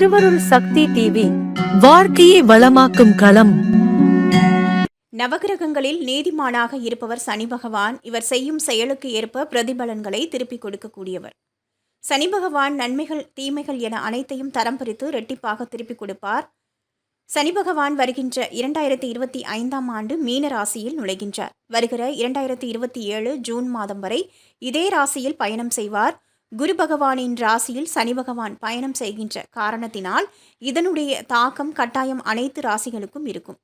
திருவருள் சக்தி டிவி வாழ்க்கையை வளமாக்கும் களம். நவகிரகங்களில் நீதிமானாக இருப்பவர் சனி பகவான். இவர் செய்யும் செயலுக்கு ஏற்ப பிரதிபலன்களை திருப்பிக் கொடுக்கக்கூடியவர். சனி பகவான் நன்மைகள் தீமைகள் என அனைத்தையும் தரம் பிரித்து ரெட்டிப்பாக திருப்பிக் கொடுப்பார். சனி பகவான் வருகின்ற இரண்டாயிரத்தி இருபத்தி ஐந்தாம் ஆண்டு மீன ராசியில் நுழைகின்றார். வருகிற இரண்டாயிரத்தி இருபத்தி ஏழு ஜூன் மாதம் வரை இதே ராசியில் பயணம் செய்வார். குரு பகவானின் ராசியில் சனி பகவான் பயணம் செய்கின்ற காரணத்தினால் இதனுடைய தாக்கம் கட்டாயம் அனைத்து ராசிகளுக்கும் இருக்கும்.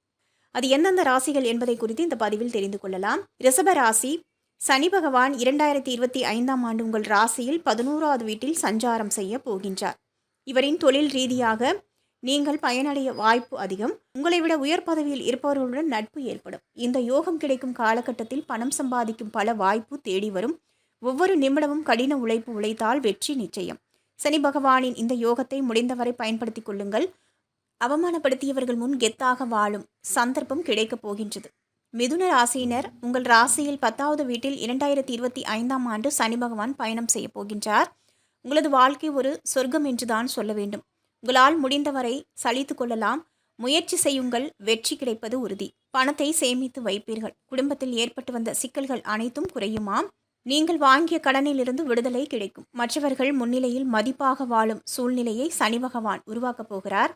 அது எந்தெந்த ராசிகள் என்பதை குறித்து இந்த பதிவில் தெரிந்து கொள்ளலாம். ரிஷப ராசி சனி பகவான் இரண்டாயிரத்தி இருபத்தி ஐந்தாம் ஆண்டு உங்கள் ராசியில் பதினோராவது வீட்டில் சஞ்சாரம் செய்ய போகின்றார். இவரின் தொழில் ரீதியாக நீங்கள் பயனடைய வாய்ப்பு அதிகம். உங்களை விட உயர் பதவியில் இருப்பவர்களுடன் நட்பு ஏற்படும். இந்த யோகம் கிடைக்கும் காலகட்டத்தில் பணம் சம்பாதிக்கும் பல வாய்ப்பு தேடி வரும். ஒவ்வொரு நிமிடமும் கடின உழைப்பு உழைத்தால் வெற்றி நிச்சயம். சனி பகவானின் இந்த யோகத்தை முடிந்தவரை பயன்படுத்திக் கொள்ளுங்கள். அவமானப்படுத்தியவர்கள் முன் கெத்தாக வாழும் சந்தர்ப்பம் கிடைக்கப் போகின்றது. மிதுன ராசியினர் உங்கள் ராசியில் பத்தாவது வீட்டில் இரண்டாயிரத்தி இருபத்தி ஐந்தாம் ஆண்டு சனி பகவான் பயணம் செய்ய போகின்றார். உங்களது வாழ்க்கை ஒரு சொர்க்கம் என்றுதான் சொல்ல வேண்டும். உங்களால் முடிந்தவரை சலித்து கொள்ளலாம். முயற்சி செய்யுங்கள். வெற்றி கிடைப்பது உறுதி. பணத்தை சேமித்து வைப்பீர்கள். குடும்பத்தில் ஏற்பட்டு வந்த சிக்கல்கள் அனைத்தும் குறையுமாம். நீங்கள் வாங்கிய கடனிலிருந்து விடுதலை கிடைக்கும். மற்றவர்கள் முன்னிலையில் மதிப்பாக வாழும் சூழ்நிலையை சனி பகவான் உருவாக்கப் போகிறார்.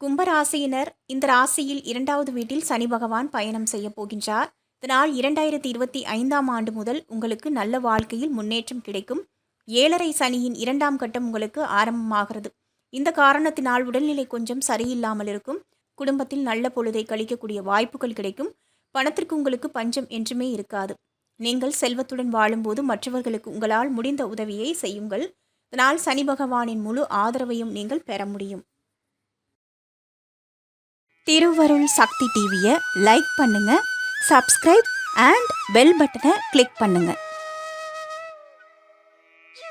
கும்பராசியினர் இந்த ராசியில் இரண்டாவது வீட்டில் சனி பகவான் பயணம் செய்ய போகின்றார். இதனால் இரண்டாயிரத்தி இருபத்தி ஐந்தாம் ஆண்டு முதல் உங்களுக்கு நல்ல வாழ்க்கையில் முன்னேற்றம் கிடைக்கும். ஏழரை சனியின் இரண்டாம் கட்டம் உங்களுக்கு ஆரம்பமாகிறது. இந்த காரணத்தினால் உடல்நிலை கொஞ்சம் சரியில்லாமல் இருக்கும். குடும்பத்தில் நல்ல பொழுதை கழிக்கக்கூடிய வாய்ப்புகள் கிடைக்கும். பணத்திற்கு உங்களுக்கு பஞ்சம் என்றுமே இருக்காது. நீங்கள் செல்வத்துடன் வாழும்போது மற்றவர்களுக்கு உங்களால் முடிந்த உதவியை செய்யுங்கள். இதனால் சனி பகவானின் முழு ஆதரவையும் நீங்கள் பெற முடியும். திருவருள் சக்தி டிவியை லைக் பண்ணுங்க சப்ஸ்கிரைப் அண்ட் பெல் பட்டனை கிளிக் பண்ணுங்கள்